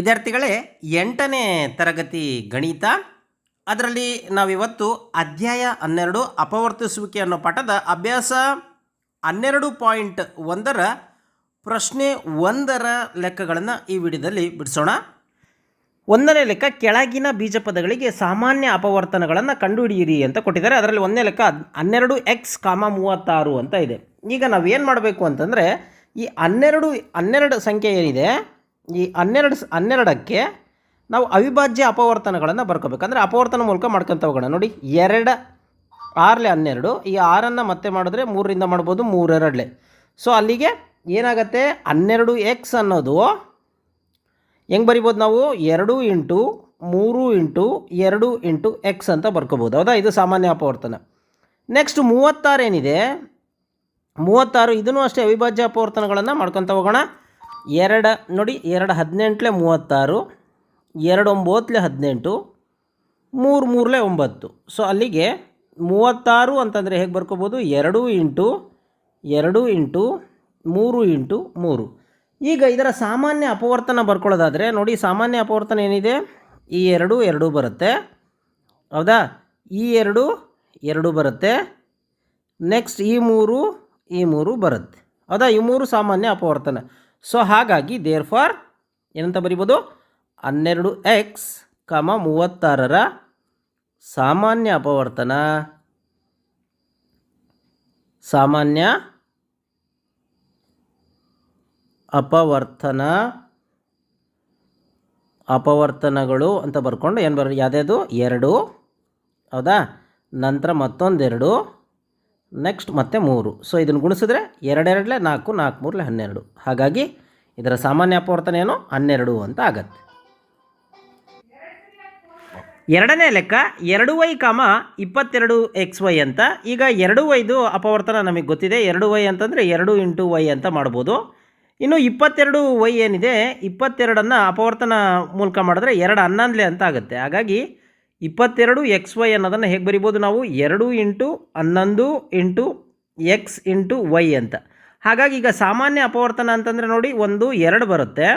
ವಿದ್ಯಾರ್ಥಿಗಳೇ, ಎಂಟನೇ ತರಗತಿ ಗಣಿತ, ಅದರಲ್ಲಿ ನಾವಿವತ್ತು ಅಧ್ಯಾಯ ಹನ್ನೆರಡು ಅಪವರ್ತಿಸುವಿಕೆ ಅನ್ನೋ ಪಾಠದ ಅಭ್ಯಾಸ ಹನ್ನೆರಡು ಪಾಯಿಂಟ್ ಒಂದರ ಪ್ರಶ್ನೆ ಒಂದರ ಲೆಕ್ಕಗಳನ್ನು ಈ ವಿಡಿಯೋದಲ್ಲಿ ಬಿಡಿಸೋಣ. ಒಂದನೇ ಲೆಕ್ಕ, ಕೆಳಗಿನ ಬೀಜ ಪದಗಳಿಗೆ ಸಾಮಾನ್ಯ ಅಪವರ್ತನಗಳನ್ನು ಕಂಡುಹಿಡಿಯಿರಿ ಅಂತ ಕೊಟ್ಟಿದ್ದಾರೆ. ಅದರಲ್ಲಿ ಒಂದನೇ ಲೆಕ್ಕ ಹನ್ನೆರಡು ಎಕ್ಸ್ ಕಾಮ ಮೂವತ್ತಾರು ಅಂತ ಇದೆ. ಈಗ ನಾವು ಏನು ಮಾಡಬೇಕು ಅಂತಂದರೆ, ಈ ಹನ್ನೆರಡು ಹನ್ನೆರಡು ಸಂಖ್ಯೆ ಏನಿದೆ ಈ ಹನ್ನೆರಡು ಹನ್ನೆರಡಕ್ಕೆ ನಾವು ಅವಿಭಾಜ್ಯ ಅಪವರ್ತನಗಳನ್ನು ಬರ್ಕೋಬೇಕು. ಅಂದರೆ ಅಪವರ್ತನ ಮೂಲಕ ಮಾಡ್ಕೊಂತ ಹೋಗೋಣ. ನೋಡಿ, ಎರಡು, ಆರಲೆ ಹನ್ನೆರಡು, ಈ ಆರನ್ನು ಮತ್ತೆ ಮಾಡಿದ್ರೆ ಮೂರರಿಂದ ಮಾಡ್ಬೋದು ಮೂರೆರಡಲೆ. ಸೊ ಅಲ್ಲಿಗೆ ಏನಾಗುತ್ತೆ? ಹನ್ನೆರಡು ಎಕ್ಸ್ ಅನ್ನೋದು ಹೆಂಗೆ ಬರಿಬೋದು ನಾವು? ಎರಡು ಇಂಟು ಮೂರು ಇಂಟು ಎರಡು ಇಂಟು ಎಕ್ಸ್ ಅಂತ ಬರ್ಕೋಬೋದು. ಹೌದಾ? ಇದು ಸಾಮಾನ್ಯ ಅಪವರ್ತನ. ನೆಕ್ಸ್ಟ್ ಮೂವತ್ತಾರು ಏನಿದೆ ಮೂವತ್ತಾರು ಇದನ್ನು ಅಷ್ಟೇ ಅವಿಭಾಜ್ಯ ಅಪವರ್ತನಗಳನ್ನು ಮಾಡ್ಕೊತ ಹೋಗೋಣ. ಎರಡು ನೋಡಿ, ಎರಡು ಹದಿನೆಂಟ್ಲೆ ಮೂವತ್ತಾರು, ಎರಡು ಒಂಬತ್ತಲೆ ಹದಿನೆಂಟು, ಮೂರು ಮೂರಲೆ ಒಂಬತ್ತು. ಸೊ ಅಲ್ಲಿಗೆ ಮೂವತ್ತಾರು ಅಂತಂದರೆ ಹೇಗೆ ಬರ್ಕೋಬೋದು? ಎರಡು ಇಂಟು ಎರಡು ಇಂಟು, ಮೂರು ಇಂಟು ಮೂರು. ಈಗ ಇದರ ಸಾಮಾನ್ಯ ಅಪವರ್ತನ ಬರ್ಕೊಳ್ಳೋದಾದರೆ, ನೋಡಿ, ಸಾಮಾನ್ಯ ಅಪವರ್ತನ ಏನಿದೆ? ಈ ಎರಡು ಎರಡು ಬರುತ್ತೆ. ಹೌದಾ? ಈ ಎರಡು ಎರಡು ಬರುತ್ತೆ. ನೆಕ್ಸ್ಟ್ ಈ ಮೂರು ಈ ಮೂರು ಬರುತ್ತೆ. ಹೌದಾ? ಈ ಮೂರು ಸಾಮಾನ್ಯ ಅಪವರ್ತನ. ಸೊ ಹಾಗಾಗಿ ದೇರ್ ಫಾರ್ ಏನಂತ ಬರಿಬೋದು? ಹನ್ನೆರಡು ಎಕ್ಸ್ ಕಮ ಮೂವತ್ತಾರರ ಸಾಮಾನ್ಯ ಅಪವರ್ತನ. ಸಾಮಾನ್ಯ ಅಪವರ್ತನ. ಅಪವರ್ತನಗಳು ಅಂತ ಬರ್ಕೊಂಡು ಏನು ಬರ ಯಾವುದ್ಯಾವುದು? ಎರಡು. ಹೌದಾ? ನಂತರ ಮತ್ತೊಂದೆರಡು. ನೆಕ್ಸ್ಟ್ ಮತ್ತೆ ಮೂರು. ಸೊ ಇದನ್ನು ಗುಣಿಸಿದ್ರೆ ಎರಡೆರಡಲೆ ನಾಲ್ಕು ನಾಲ್ಕು ಮೂರಲೆ ಹನ್ನೆರಡು. ಹಾಗಾಗಿ ಇದರ ಸಾಮಾನ್ಯ ಅಪವರ್ತನ ಏನು? ಹನ್ನೆರಡು ಅಂತ ಆಗತ್ತೆ. ಎರಡನೇ ಲೆಕ್ಕ ಎರಡು ವೈ ಕಾಮ ಇಪ್ಪತ್ತೆರಡು ಎಕ್ಸ್ ವೈ ಅಂತ. ಈಗ ಎರಡು ವೈದು ಅಪವರ್ತನ ನಮಗೆ ಗೊತ್ತಿದೆ. ಎರಡು ವೈ ಅಂತಂದರೆ ಎರಡು ಇಂಟು ವೈ ಅಂತ ಮಾಡ್ಬೋದು. ಇನ್ನು ಇಪ್ಪತ್ತೆರಡು ವೈ ಏನಿದೆ? ಇಪ್ಪತ್ತೆರಡನ್ನು ಅಪವರ್ತನ ಮೂಲಕ ಮಾಡಿದ್ರೆ ಎರಡು ಹನ್ನೊಂದಲೆ ಅಂತ ಆಗುತ್ತೆ. ಹಾಗಾಗಿ ಇಪ್ಪತ್ತೆರಡು ಎಕ್ಸ್ ವೈ ಅನ್ನೋದನ್ನು ಹೇಗೆ ಬರಿಬೋದು ನಾವು? ಎರಡು ಇಂಟು ಹನ್ನೊಂದು ಇಂಟು ಎಕ್ಸ್ ಇಂಟು ವೈ ಅಂತ. ಹಾಗಾಗಿ ಈಗ ಸಾಮಾನ್ಯ ಅಪವರ್ತನ ಅಂತಂದರೆ ನೋಡಿ, ಒಂದು ಎರಡು ಬರುತ್ತೆ,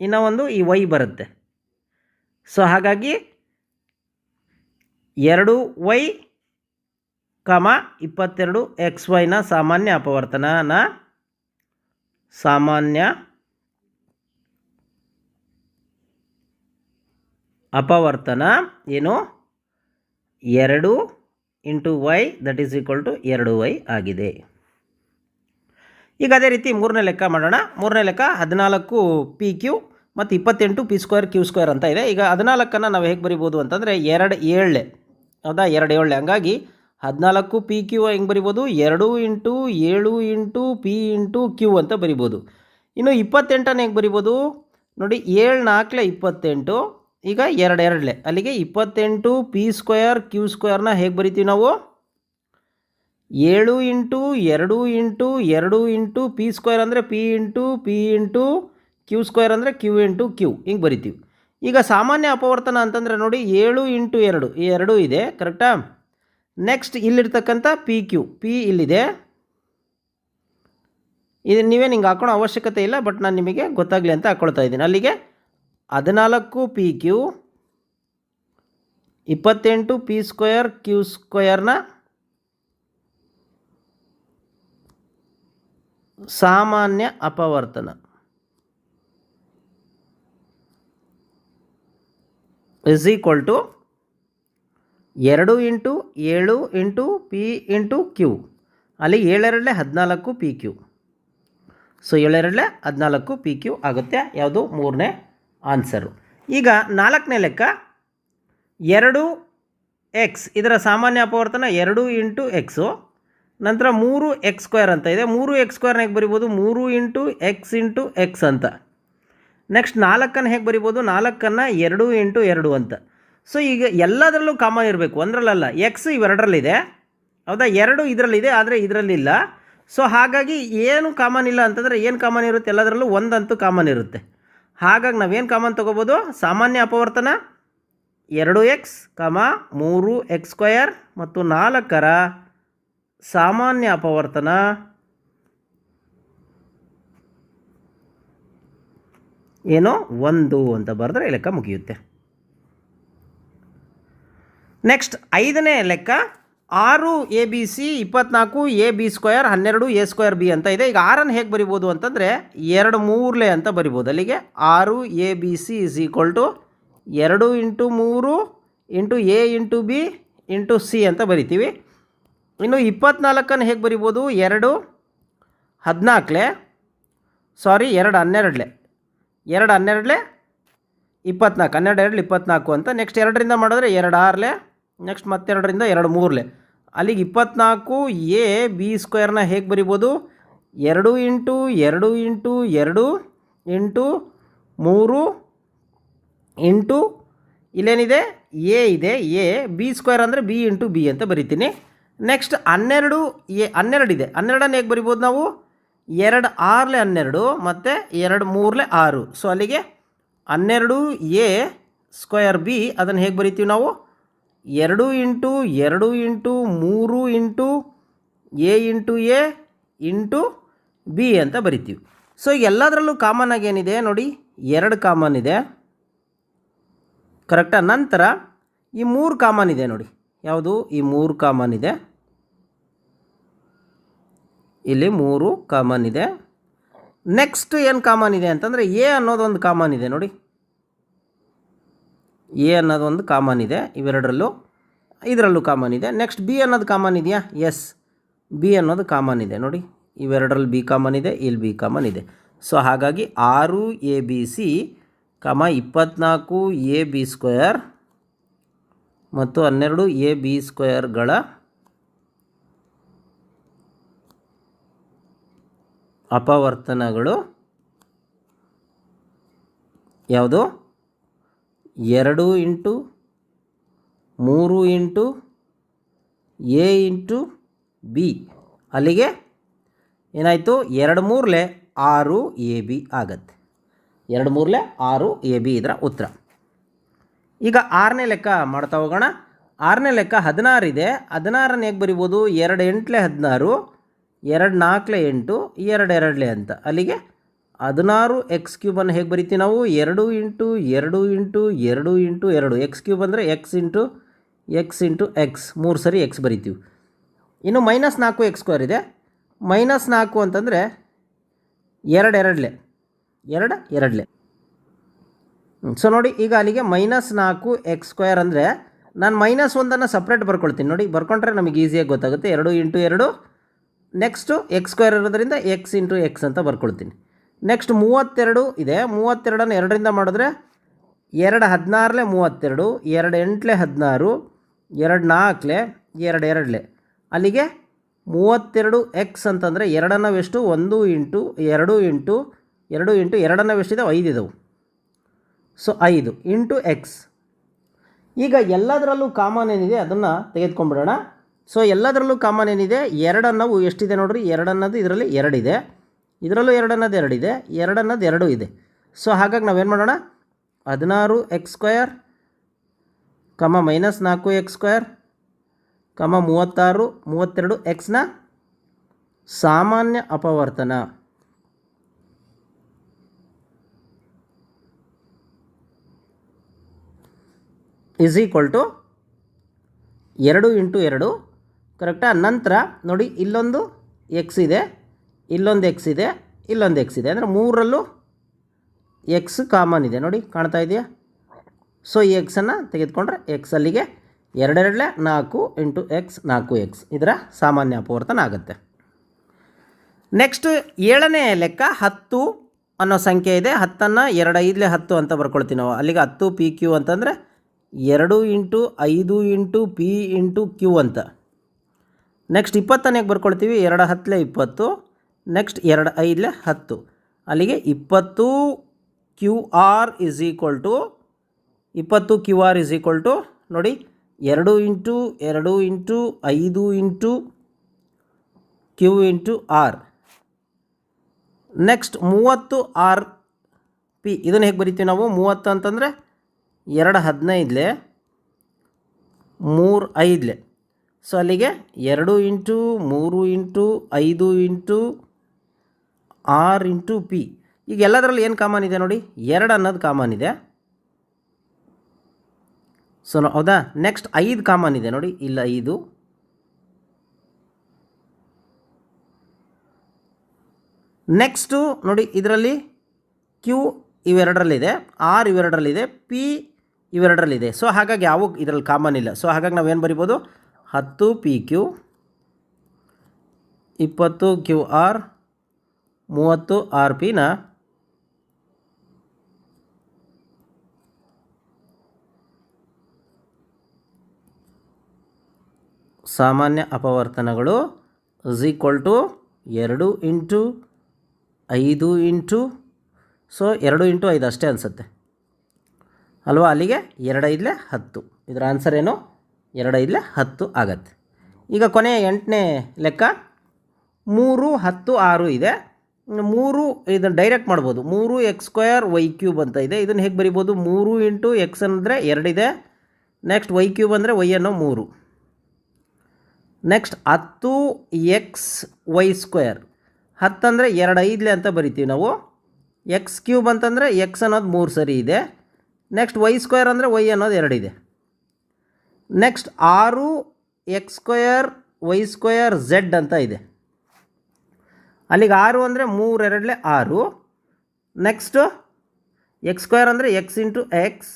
ಇನ್ನು ಒಂದು ಈ ವೈ ಬರುತ್ತೆ. ಸೊ ಹಾಗಾಗಿ ಎರಡು ವೈ ಕಮ ಇಪ್ಪತ್ತೆರಡು ಎಕ್ಸ್ ವೈನ ಸಾಮಾನ್ಯ ಅಪವರ್ತನನ ಸಾಮಾನ್ಯ ಅಪವರ್ತನ ಏನು? ಎರಡು into y, that is equal to ಎರಡು ವೈ ಆಗಿದೆ. ಈಗ ಅದೇ ರೀತಿ ಮೂರನೇ ಲೆಕ್ಕ ಮಾಡೋಣ. ಮೂರನೇ ಲೆಕ್ಕ ಹದಿನಾಲ್ಕು ಪಿ ಕ್ಯೂ ಮತ್ತು ಇಪ್ಪತ್ತೆಂಟು ಪಿ ಸ್ಕ್ವೇರ್ ಕ್ಯೂ ಸ್ಕ್ವೇರ್ ಅಂತ ಇದೆ. ಈಗ ಹದಿನಾಲ್ಕನ್ನು ನಾವು ಹೇಗೆ ಬರಿಬೋದು ಅಂತಂದರೆ ಎರಡು ಏಳೆ, ಹೌದಾ? ಎರಡು ಏಳೆ. ಹಂಗಾಗಿ ಹದಿನಾಲ್ಕು ಪಿ ಕ್ಯೂ ಹೆಂಗೆ ಬರಿಬೋದು? ಎರಡು ಇಂಟು ಏಳು ಇಂಟು ಪಿ ಇಂಟು ಕ್ಯೂ ಅಂತ ಬರಿಬೋದು. ಇನ್ನು ಇಪ್ಪತ್ತೆಂಟನ್ನು ಹೆಂಗೆ ಬರಿಬೋದು? ನೋಡಿ, ಏಳು ನಾಲ್ಕಲೆ ಇಪ್ಪತ್ತೆಂಟು ಈಗ ಎರಡು ಎರಡಲೆ ಅಲ್ಲಿಗೆ ಇಪ್ಪತ್ತೆಂಟು ಪಿ ಸ್ಕ್ವಯರ್ ಕ್ಯೂ ಸ್ಕ್ವಯರ್ನ ಹೇಗೆ ಬರಿತೀವಿ ನಾವು? ಏಳು ಇಂಟು ಎರಡು ಇಂಟು ಎರಡು ಇಂಟು ಪಿ ಸ್ಕ್ವೇರ್ ಅಂದರೆ P into P into, Q square ಅಂದರೆ ಕ್ಯೂ ಇಂಟು ಕ್ಯೂ. ಹಿಂಗೆ ಬರಿತೀವಿ. ಈಗ ಸಾಮಾನ್ಯ ಅಪವರ್ತನ ಅಂತಂದರೆ ನೋಡಿ, ಏಳು ಇಂಟು ಎರಡು. ಈ ಎರಡೂ ಇದೆ, ಕರೆಕ್ಟಾ? ನೆಕ್ಸ್ಟ್ ಇಲ್ಲಿರ್ತಕ್ಕಂಥ ಪಿ ಕ್ಯೂ. ಪಿ ಇಲ್ಲಿದೆ. ಇದು ನೀವೇನು ಹಿಂಗೆ ಹಾಕೋಣ ಅವಶ್ಯಕತೆ ಇಲ್ಲ, ಬಟ್ ನಾನು ನಿಮಗೆ ಗೊತ್ತಾಗಲಿ ಅಂತ ಹಾಕ್ಕೊಳ್ತಾ ಇದ್ದೀನಿ. ಅಲ್ಲಿಗೆ ಹದಿನಾಲ್ಕು ಪಿ ಕ್ಯೂ ಇಪ್ಪತ್ತೆಂಟು ಪಿ ಸ್ಕ್ವಯರ್ ಕ್ಯೂ ಸ್ಕ್ವಯರ್ನ ಸಾಮಾನ್ಯ ಅಪವರ್ತನ. ಇಸ್ ಈಕ್ವಲ್ ಟು ಎರಡು ಇಂಟು ಏಳು ಇಂಟು ಪಿ ಇಂಟು ಕ್ಯೂ ಅಲ್ಲಿ ಏಳೆರಡಲೆ ಹದಿನಾಲ್ಕು ಪಿ ಕ್ಯೂ ಸೊ ಏಳೆರಡಲೆ ಹದಿನಾಲ್ಕು ಪಿ ಕ್ಯೂ ಆಗುತ್ತೆ. ಯಾವುದು? ಮೂರನೇ ಆನ್ಸರು. ಈಗ ನಾಲ್ಕನೇ ಲೆಕ್ಕ ಎರಡು ಎಕ್ಸ್, ಇದರ ಸಾಮಾನ್ಯ ಅಪವರ್ತನ ಎರಡು ಇಂಟು ಎಕ್ಸು. ನಂತರ ಮೂರು ಎಕ್ಸ್ ಸ್ಕ್ವೇರ್ ಅಂತ ಇದೆ. ಮೂರು ಎಕ್ಸ್ ಸ್ಕ್ವೇರ್ನ ಹೇಗೆ ಬರಿಬೋದು? ಮೂರು ಇಂಟು ಎಕ್ಸ್ ಇಂಟು ಎಕ್ಸ್ ಅಂತ. ನೆಕ್ಸ್ಟ್ ನಾಲ್ಕನ್ನು ಹೇಗೆ ಬರಿಬೋದು? ನಾಲ್ಕನ್ನು ಎರಡು ಇಂಟು ಎರಡು ಅಂತ. ಸೊ ಈಗ ಎಲ್ಲದರಲ್ಲೂ ಕಾಮನ್ ಇರಬೇಕು. ಒಂದರಲ್ಲಲ್ಲ. ಎಕ್ಸ್ ಇವೆರಡರಲ್ಲಿದೆ. ಹೌದಾ? ಎರಡು ಇದರಲ್ಲಿದೆ, ಆದರೆ ಇದರಲ್ಲಿಲ್ಲ. ಸೊ ಹಾಗಾಗಿ ಏನು ಕಾಮನ್ ಇಲ್ಲ ಅಂತಂದರೆ ಏನು ಕಾಮನ್ ಇರುತ್ತೆ? ಎಲ್ಲದರಲ್ಲೂ ಒಂದಂತೂ ಕಾಮನ್ ಇರುತ್ತೆ. ಹಾಗಾಗಿ ನಾವೇನು ಕಾಮನ್ ತೊಗೋಬೋದು? ಸಾಮಾನ್ಯ ಅಪವರ್ತನ ಎರಡು ಎಕ್ಸ್, ಕಮ ಮೂರು ಎಕ್ಸ್ ಸ್ಕ್ವಯರ್ ಮತ್ತು ನಾಲ್ಕರ ಸಾಮಾನ್ಯ ಅಪವರ್ತನ ಏನೋ? ಒಂದು ಅಂತ ಬರೆದ್ರೆ ಲೆಕ್ಕ ಮುಗಿಯುತ್ತೆ. ನೆಕ್ಸ್ಟ್ ಐದನೇ ಲೆಕ್ಕ ಆರು ಎ ಬಿ ಸಿ, ಇಪ್ಪತ್ನಾಲ್ಕು ಎ ಬಿ ಸ್ಕ್ವೇರ್, ಹನ್ನೆರಡು ಎ ಸ್ಕ್ವೇರ್ ಬಿ ಅಂತ ಇದೆ. ಈಗ ಆರನ್ನು ಹೇಗೆ ಬರಿಬೋದು ಅಂತಂದರೆ ಎರಡು ಮೂರಲೆ ಅಂತ ಬರಿಬೋದು. ಅಲ್ಲಿಗೆ ಆರು A B C is equal to ಎರಡು ಇಂಟು ಮೂರು into A into B into C ಅಂತ ಬರಿತೀವಿ. ಇನ್ನು ಇಪ್ಪತ್ನಾಲ್ಕನ್ನು ಹೇಗೆ ಬರಿಬೋದು? ಎರಡು ಹದಿನಾಲ್ಕಲೆ ಸಾರಿ ಎರಡು ಹನ್ನೆರಡಲೆ ಎರಡು ಹನ್ನೆರಡಲೆ ಇಪ್ಪತ್ನಾಲ್ಕು, ಹನ್ನೆರಡು, ಎರಡು, ಇಪ್ಪತ್ನಾಲ್ಕು ಅಂತ. ನೆಕ್ಸ್ಟ್ ಎರಡರಿಂದ ಮಾಡಿದ್ರೆ ಎರಡು ಆರ್ಲೆ ನೆಕ್ಸ್ಟ್ ಮತ್ತೆರಡರಿಂದ ಎರಡು ಮೂರಲೆ. ಅಲ್ಲಿಗೆ ಇಪ್ಪತ್ನಾಲ್ಕು ಎ, ಬಿ ಸ್ಕ್ವೇರ್ನ ಹೇಗೆ ಬರಿಬೋದು? ಎರಡು ಇಂಟು ಎರಡು ಇಂಟು ಎರಡು ಇಂಟು ಮೂರು ಇಂಟು ಇಲ್ಲೇನಿದೆ? ಎ ಇದೆ. ಎ, ಬಿ ಸ್ಕ್ವೇರ್ ಅಂದರೆ ಬಿ ಇಂಟು ಬಿ ಅಂತ ಬರಿತೀನಿ. ನೆಕ್ಸ್ಟ್ ಹನ್ನೆರಡು, ಎ ಹನ್ನೆರಡಿದೆ ಹನ್ನೆರಡನ್ನು ಹೇಗೆ ಬರಿಬೋದು ನಾವು? ಎರಡು ಆರಲೆ ಹನ್ನೆರಡು ಮತ್ತು ಎರಡು ಮೂರಲೆ ಆರು. ಸೊ ಅಲ್ಲಿಗೆ ಹನ್ನೆರಡು ಎ ಸ್ಕ್ವೇರ್ ಬಿ, ಅದನ್ನು ಹೇಗೆ ಬರಿತೀವಿ ನಾವು? ಎರಡು ಇಂಟು ಎರಡು ಇಂಟು ಮೂರು into A into A into B ಅಂತ ಬರಿತೀವಿ. ಸೊ ಎಲ್ಲದರಲ್ಲೂ ಕಾಮನ್ ಏನಿದೆ ನೋಡಿ, ಎರಡು ಕಾಮನ್ ಇದೆ. ಕರೆಕ್ಟಾ ನಂತರ ಈ ಮೂರು ಕಾಮನ್ ಇದೆ ನೋಡಿ. ಯಾವುದು? ಈ ಮೂರು ಕಾಮನ್ ಇದೆ. ಇಲ್ಲಿ ಮೂರು ಕಾಮನ್ ಇದೆ. ನೆಕ್ಸ್ಟ್ ಏನು ಕಾಮನ್ ಇದೆ ಅಂತಂದರೆ ಎ ಅನ್ನೋದೊಂದು ಕಾಮನ್ ಇದೆ ನೋಡಿ. ಎ ಅನ್ನೋದು ಒಂದು ಕಾಮನ್ ಇದೆ. ಇವೆರಡರಲ್ಲೂ, ಇದರಲ್ಲೂ ಕಾಮನ್ ಇದೆ. ನೆಕ್ಸ್ಟ್ ಬಿ ಅನ್ನೋದು ಕಾಮನ್ ಇದೆಯಾ? ಎಸ್ ಬಿ ಅನ್ನೋದು ಕಾಮನ್ ಇದೆ. ನೋಡಿ, ಇವೆರಡರಲ್ಲಿ ಬಿ ಕಾಮನ್ ಇದೆ, ಇಲ್ಲಿ ಬಿ ಕಾಮನ್ ಇದೆ. ಸೊ ಹಾಗಾಗಿ ಆರು ಎ ಬಿ ಸಿ ಕಮ ಇಪ್ಪತ್ನಾಲ್ಕು ಎ ಬಿ ಸ್ಕ್ವೇರ್ ಮತ್ತು ಹನ್ನೆರಡು ಎ ಬಿ ಸ್ಕ್ವೇರ್ಗಳ ಅಪವರ್ತನಗಳು ಯಾವುದು? ಎರಡು ಇಂಟು ಮೂರು ಇಂಟು ಎ ಇಂಟು ಬಿ. ಅಲ್ಲಿಗೆ ಏನಾಯಿತು? ಎರಡು ಮೂರಲೆ ಆರು ಎ ಬಿ ಆಗತ್ತೆ. ಎರಡು ಮೂರಲೆ ಆರು ಎ ಬಿ ಇದರ ಉತ್ತರ. ಈಗ ಆರನೇ ಲೆಕ್ಕ ಮಾಡ್ತಾ ಹೋಗೋಣ. ಆರನೇ ಲೆಕ್ಕ ಹದಿನಾರಿದೆ ಹದಿನಾರನ್ನು ಹೇಗೆ ಬರಿಬೋದು? ಎರಡು ಎಂಟಲೆ ಹದಿನಾರು, ಎರಡು ನಾಲ್ಕಲೆ ಎಂಟು, ಎರಡು ಎರಡಲೆ ಅಂತ. ಅಲ್ಲಿಗೆ ಹದಿನಾರು ಎಕ್ಸ್ ಕ್ಯೂಬನ್ನು ಹೇಗೆ ಬರಿತೀವಿ ನಾವು? ಎರಡು ಇಂಟು ಎರಡು ಇಂಟು ಎರಡು ಇಂಟು ಎರಡು. ಎಕ್ಸ್ ಕ್ಯೂಬ್ ಅಂದರೆ X into X into X ಮೂರು ಸರಿ ಎಕ್ಸ್ ಬರಿತೀವಿ. ಇನ್ನು ಮೈನಸ್ ನಾಲ್ಕು ಎಕ್ಸ್ ಸ್ಕ್ವೇರ್ ಇದೆ. ಮೈನಸ್ ನಾಲ್ಕು ಅಂತಂದರೆ ಎರಡು ಎರಡಲೆ. ಎರಡು ಎರಡಲೆ. ಸೊ ನೋಡಿ, ಈಗ ಅಲ್ಲಿಗೆ ಮೈನಸ್ ನಾಲ್ಕು ಎಕ್ಸ್ ಸ್ಕ್ವೇರ್ ಅಂದರೆ ನಾನು ಮೈನಸ್ ಒಂದನ್ನು ಸಪ್ರೇಟ್ ಬರ್ಕೊಳ್ತೀನಿ. ನೋಡಿ, ಬರ್ಕೊಂಡ್ರೆ ನಮಗೆ ಈಸಿಯಾಗಿ ಗೊತ್ತಾಗುತ್ತೆ. ಎರಡು ಇಂಟು ಎರಡು. ನೆಕ್ಸ್ಟು ಎಕ್ಸ್ ಸ್ಕ್ವೇರ್ ಇರೋದ್ರಿಂದ ಎಕ್ಸ್ ಇಂಟು ಎಕ್ಸ್ ಅಂತ ಬರ್ಕೊಳ್ತೀನಿ. ನೆಕ್ಸ್ಟ್ ಮೂವತ್ತೆರಡು ಇದೆ. ಮೂವತ್ತೆರಡನ್ನು ಎರಡರಿಂದ ಮಾಡಿದ್ರೆ ಎರಡು ಹದಿನಾರಲೆ ಮೂವತ್ತೆರಡು, ಎರಡು ಎಂಟ್ಲೆ ಹದಿನಾರು, ಎರಡು ನಾಲ್ಕಲೆ, ಎರಡು ಎರಡಲೆ. ಅಲ್ಲಿಗೆ ಮೂವತ್ತೆರಡು ಎಕ್ಸ್ ಅಂತಂದರೆ ಎರಡನ್ನವೆಷ್ಟು ಒಂದು ಇಂಟು ಎರಡು ಇಂಟು ಎರಡು ಇಂಟು ಎರಡನ್ನವೆಷ್ಟಿದೆ ಐದು ಇದಾವೆ. ಸೊ ಐದು ಇಂಟು ಎಕ್ಸ್ ಈಗ ಎಲ್ಲದರಲ್ಲೂ ಕಾಮನ್ ಏನಿದೆ ಅದನ್ನು ತೆಗೆದುಕೊಂಡ್ಬಿಡೋಣ. ಸೊ ಎಲ್ಲದರಲ್ಲೂ ಕಾಮನ್ ಏನಿದೆ? ಎರಡನ್ನವು ಎಷ್ಟಿದೆ ನೋಡ್ರಿ? ಎರಡನ್ನೋದು ಇದರಲ್ಲಿ ಎರಡಿದೆ. ಇದರಲ್ಲೂ ಎರಡು ಅನ್ನೋದು ಎರಡಿದೆ ಎರಡು ಅನ್ನೋದು ಎರಡು ಇದೆ. ಸೊ ಹಾಗಾಗಿ ನಾವೇನು ಮಾಡೋಣ? ಹದಿನಾರು ಎಕ್ಸ್ ಸ್ಕ್ವಯರ್ ಕಮ ಮೈನಸ್ ನಾಲ್ಕು ಎಕ್ಸ್ ಸ್ಕ್ವಯರ್ ಕಮ ಮೂವತ್ತಾರು ಮೂವತ್ತೆರಡು ಎಕ್ಸ್ನ ಸಾಮಾನ್ಯ ಅಪವರ್ತನ. ಇಸ್ ಈಕ್ವಲ್ ಟು ಎರಡು ಇಂಟು ಎರಡು. ಕರೆಕ್ಟಾ ನಂತರ ನೋಡಿ ಇಲ್ಲೊಂದು ಎಕ್ಸ್ ಇದೆ. ಇಲ್ಲೊಂದು ಎಕ್ಸ್ ಇದೆ, ಇಲ್ಲೊಂದು ಎಕ್ಸ್ ಇದೆ. ಅಂದರೆ ಮೂರರಲ್ಲೂ ಎಕ್ಸ್ ಕಾಮನ್ ಇದೆ. ನೋಡಿ, ಕಾಣ್ತಾ ಇದೆಯಾ? ಸೊ ಈ ಎಕ್ಸನ್ನು ತೆಗೆದುಕೊಂಡ್ರೆ ಎಕ್ಸ್ ಅಲ್ಲಿಗೆ ಎರಡೆರಡಲೆ ನಾಲ್ಕು ಇಂಟು ಎಕ್ಸ್ ನಾಲ್ಕು ಎಕ್ಸ್ ಇದರ ಸಾಮಾನ್ಯ ಅಪವರ್ತನ ಆಗುತ್ತೆ. ನೆಕ್ಸ್ಟ್ ಏಳನೇ ಲೆಕ್ಕ ಹತ್ತು ಅನ್ನೋ ಸಂಖ್ಯೆ ಇದೆ. ಹತ್ತನ್ನು ಎರಡು ಐದಲೇ ಹತ್ತು ಅಂತ ಬರ್ಕೊಳ್ತೀವಿ ನಾವು. ಅಲ್ಲಿಗೆ ಹತ್ತು ಪಿ ಕ್ಯೂ ಅಂತಂದರೆ ಎರಡು ಇಂಟು ಐದು ಇಂಟು ಪಿ ಇಂಟು ಕ್ಯೂ ಅಂತ. ನೆಕ್ಸ್ಟ್ ಇಪ್ಪತ್ತನೇಗೆ ಬರ್ಕೊಳ್ತೀವಿ. ಎರಡು ಹತ್ತಲೇ ಇಪ್ಪತ್ತು. ನೆಕ್ಸ್ಟ್ ಎರಡು, ಐದಲೆ ಹತ್ತು. ಅಲ್ಲಿಗೆ ಇಪ್ಪತ್ತು Q R is equal to ಇಪ್ಪತ್ತು Q R is equal to ನೋಡಿ, ಎರಡು ಇಂಟು ಎರಡು ಇಂಟು, ಐದು into Q into R next ಮೂವತ್ತು ಆರ್ ಪಿ ಇದನ್ನು ಹೇಗೆ ಬರಿತೀವಿ ನಾವು? ಮೂವತ್ತು ಅಂತಂದರೆ ಎರಡು ಹದಿನೈದಲೆ, ಮೂರು ಐದಲೆ. ಸೊ ಅಲ್ಲಿಗೆ ಎರಡು ಇಂಟು, ಮೂರು ಇಂಟು, ಐದು ಇಂಟು ಆರು ಇಂಟು ಪಿ. ಈಗ ಎಲ್ಲದರಲ್ಲಿ ಏನು ಕಾಮನ್ ಇದೆ ನೋಡಿ? ಎರಡು ಅನ್ನೋದು ಕಾಮನ್ ಇದೆ. ಸೊ ಹೌದಾ? ನೆಕ್ಸ್ಟ್ ಐದು ಕಾಮನ್ ಇದೆ ನೋಡಿ. ಇಲ್ಲ, ಐದು. ನೆಕ್ಸ್ಟು ನೋಡಿ, ಇದರಲ್ಲಿ ಕ್ಯೂ ಇವೆರಡರಲ್ಲಿದೆ ಆರ್ ಇವೆರಡರಲ್ಲಿದೆ ಪಿ ಇವೆರಡರಲ್ಲಿದೆ. ಸೊ ಹಾಗಾಗಿ ಯಾವ ಇದರಲ್ಲಿ ಕಾಮನ್ ಇಲ್ಲ. ಸೊ ಹಾಗಾಗಿ ನಾವೇನು ಬರಿಬೋದು? ಹತ್ತು ಪಿ ಕ್ಯೂ ಇಪ್ಪತ್ತು ಕ್ಯೂ ಆರ್ ಮೂವತ್ತು ಆರ್ ಪಿನ ಸಾಮಾನ್ಯ ಅಪವರ್ತನಗಳು ಇಸ್ ಈಕ್ವಲ್ ಟು ಎರಡು ಇಂಟು ಐದು ಇಂಟು ಸೊ ಎರಡು ಇಂಟು ಐದು ಅಷ್ಟೇ ಅನಿಸುತ್ತೆ. ಅಲ್ವಾ ಅಲ್ಲಿಗೆ? ಎರಡು ಐದಲೆ ಹತ್ತು. ಇದರ ಆನ್ಸರ್ ಏನು? ಎರಡು ಐದಲೆ ಹತ್ತು ಆಗತ್ತೆ. ಈಗ ಕೊನೆಯ ಎಂಟನೇ ಲೆಕ್ಕ, ಮೂರು ಹತ್ತು ಆರು ಇದೆ. ಮೂರು ಇದನ್ನು ಡೈರೆಕ್ಟ್ ಮಾಡ್ಬೋದು. ಮೂರು ಎಕ್ಸ್ ಸ್ಕ್ವೇರ್ ವೈ ಕ್ಯೂಬ್ ಅಂತ ಇದೆ. ಇದನ್ನು ಹೇಗೆ ಬರಿಬೋದು? ಮೂರು ಇಂಟು ಎಕ್ಸ್ ಅಂದರೆ ಎರಡಿದೆ ನೆಕ್ಸ್ಟ್ ವೈ ಕ್ಯೂಬ್ ಅಂದರೆ ವೈ ಅನ್ನೋ ಮೂರು. ನೆಕ್ಸ್ಟ್ ಹತ್ತು ಎಕ್ಸ್ ವೈ ಸ್ಕ್ವೇರ್ ಹತ್ತಂದರೆ ಎರಡು ಐದಲೆ ಅಂತ ಬರಿತೀವಿ ನಾವು. ಎಕ್ಸ್ ಕ್ಯೂಬ್ ಅಂತಂದರೆ ಎಕ್ಸ್ ಅನ್ನೋದು ಮೂರು ಸರಿ ಇದೆ. ನೆಕ್ಸ್ಟ್ ವೈ ಸ್ಕ್ವೇರ್ ಅಂದರೆ ವೈ ಅನ್ನೋದು ಎರಡಿದೆ ನೆಕ್ಸ್ಟ್ ಆರು X square Y square Z ಅಂತ ಇದೆ. ಅಲ್ಲಿಗೆ ಆರು ಅಂದರೆ ಮೂರೆರಡಲೆ ಆರು. ನೆಕ್ಸ್ಟು ಎಕ್ಸ್ ಸ್ಕ್ವೇರ್ ಅಂದರೆ X into X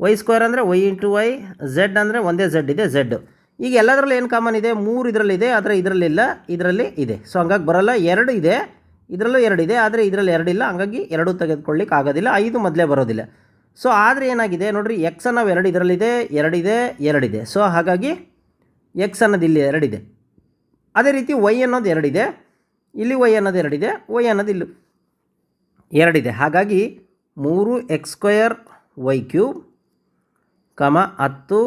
Y square ಅಂದರೆ ವೈ ಇಂಟು ವೈ ಝೆಡ್ ಅಂದರೆ ಒಂದೇ ಝೆಡ್ ಇದೆ ಝೆಡ್ ಈಗ ಎಲ್ಲದರಲ್ಲಿ ಏನು ಕಾಮನ್ ಇದೆ? ಮೂರು ಇದರಲ್ಲಿದೆ ಆದರೆ ಇದರಲ್ಲಿಲ್ಲ ಇದರಲ್ಲಿ ಇದೆ. ಸೊ ಹಂಗಾಗಿ ಬರಲ್ಲ, ಎರಡು ಇದೆ, ಇದರಲ್ಲೂ ಎರಡಿದೆ ಆದರೆ ಇದರಲ್ಲಿ ಎರಡಿಲ್ಲ ಹಂಗಾಗಿ ಎರಡು ತೆಗೆದುಕೊಳ್ಳಿಕ್ಕೆ ಆಗೋದಿಲ್ಲ, ಐದು ಮೊದಲೇ ಬರೋದಿಲ್ಲ. ಸೊ ಆದರೆ ಏನಾಗಿದೆ? ನೋಡಿರಿ ಎಕ್ಸ್ ಅನ್ನೋ ಎರಡು ಇದರಲ್ಲಿದೆ ಎರಡಿದೆ ಎರಡಿದೆ ಸೊ ಹಾಗಾಗಿ ಎಕ್ಸ್ ಅನ್ನೋದು ಇಲ್ಲಿ ಎರಡಿದೆ ಅದೇ ರೀತಿ ವೈ ಅನ್ನೋದು ಎರಡಿದೆ ಇಲ್ಲಿ ವೈ ಅನ್ನೋದು ಎರಡಿದೆ ವೈ ಅನ್ನೋದು ಇಲ್ಲಿ ಎರಡಿದೆ. ಹಾಗಾಗಿ ಮೂರು X square Y cube comma ಹತ್ತು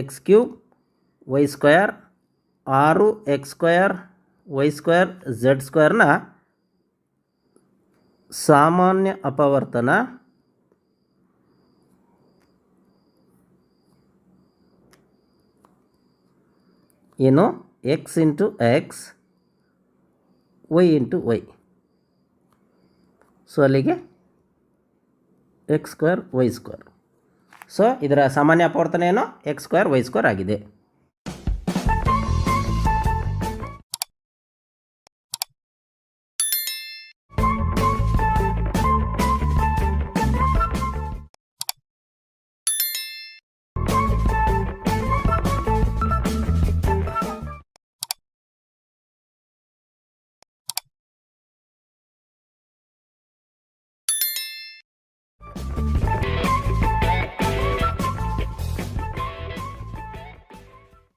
ಎಕ್ಸ್ ಕ್ಯೂಬ್ ವೈ ಸ್ಕ್ವಯರ್ ಆರು X square Y square Z ಸ್ಕ್ವಯರ್ನ ಸಾಮಾನ್ಯ ಅಪವರ್ತನ ಏನು? X into X Y into Y so ಅಲ್ಲಿಗೆ X square Y square so ಇದರ ಸಾಮಾನ್ಯ ಅಪವರ್ತನ ಏನು? ಎಕ್ಸ್ ಸ್ಕ್ವೇರ್ ವೈ ಸ್ಕ್ವೇರ್ ಆಗಿದೆ.